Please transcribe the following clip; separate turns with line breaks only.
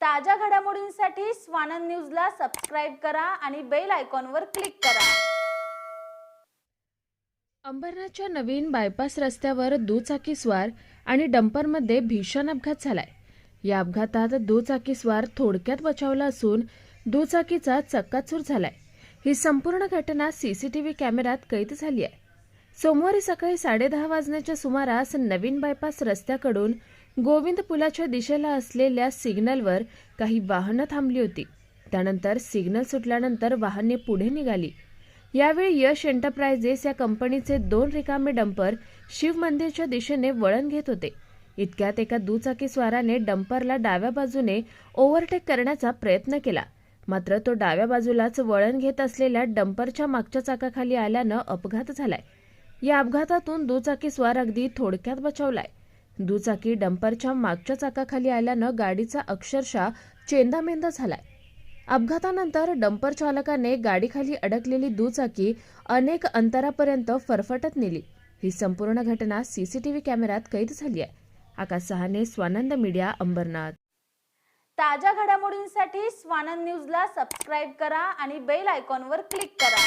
ताज्या घडामोडींसाठी स्वानंद न्यूजला सबस्क्राईब करा आणि बेल आयकॉनवर क्लिक करा.
अंबरनाथच्या नवीन बायपास रस्त्यावर दुचाकीस्वार आणि डंपरमध्ये भीषण अपघात झालाय. या अपघातात दुचाकीस्वार थोडक्यात बचावला असून दुचाकीचा चक्काचूर झालाय. ही संपूर्ण घटना सीसीटीव्ही कॅमेऱ्यात कैद झाली आहे. सोमवारी सकाळी साडेदहा वाजण्याच्या सुमारास नवीन बायपास रस्त्याकडून गोविंद पुलाच्या दिशेला असलेल्या सिग्नलवर काही वाहनं थांबली होती. त्यानंतर सिग्नल सुटल्यानंतर वाहने पुढे निघाली. यावेळी यश एंटरप्राइजेस या कंपनीचे दोन रिकामे डंपर शिव मंदिरच्या दिशेने वळण घेत होते. इतक्यात एका दुचाकीस्वाराने डंपरला डाव्या बाजूने ओव्हरटेक करण्याचा प्रयत्न केला. मात्र तो डाव्या बाजूलाच वळण घेत असलेल्या डंपरच्या मागच्या चाकाखाली आल्यानं अपघात झालाय. या अपघातातून दुचाकीस्वार अगदी थोडक्यात बचावलाय. दुचाकी डंपरच्या मागच्या चाकाखाली आल्यानं गाडीचा अक्षरशः चेंदामेंदा झालाय. अपघातानंतर डंपर चालकाने गाडीखाली अडकलेली दुचाकी अनेक अंतरापर्यंत फरफटत नेली. ही संपूर्ण घटना सीसीटीव्ही कॅमेऱ्यात कैद झाली आहे. आकाश सहाने स्वानंद मीडिया अंबरनाथ.
ताज्या घडामोडींसाठी स्वानंद न्यूजला सबस्क्राईब करा आणि बेल आयकॉनवर क्लिक करा.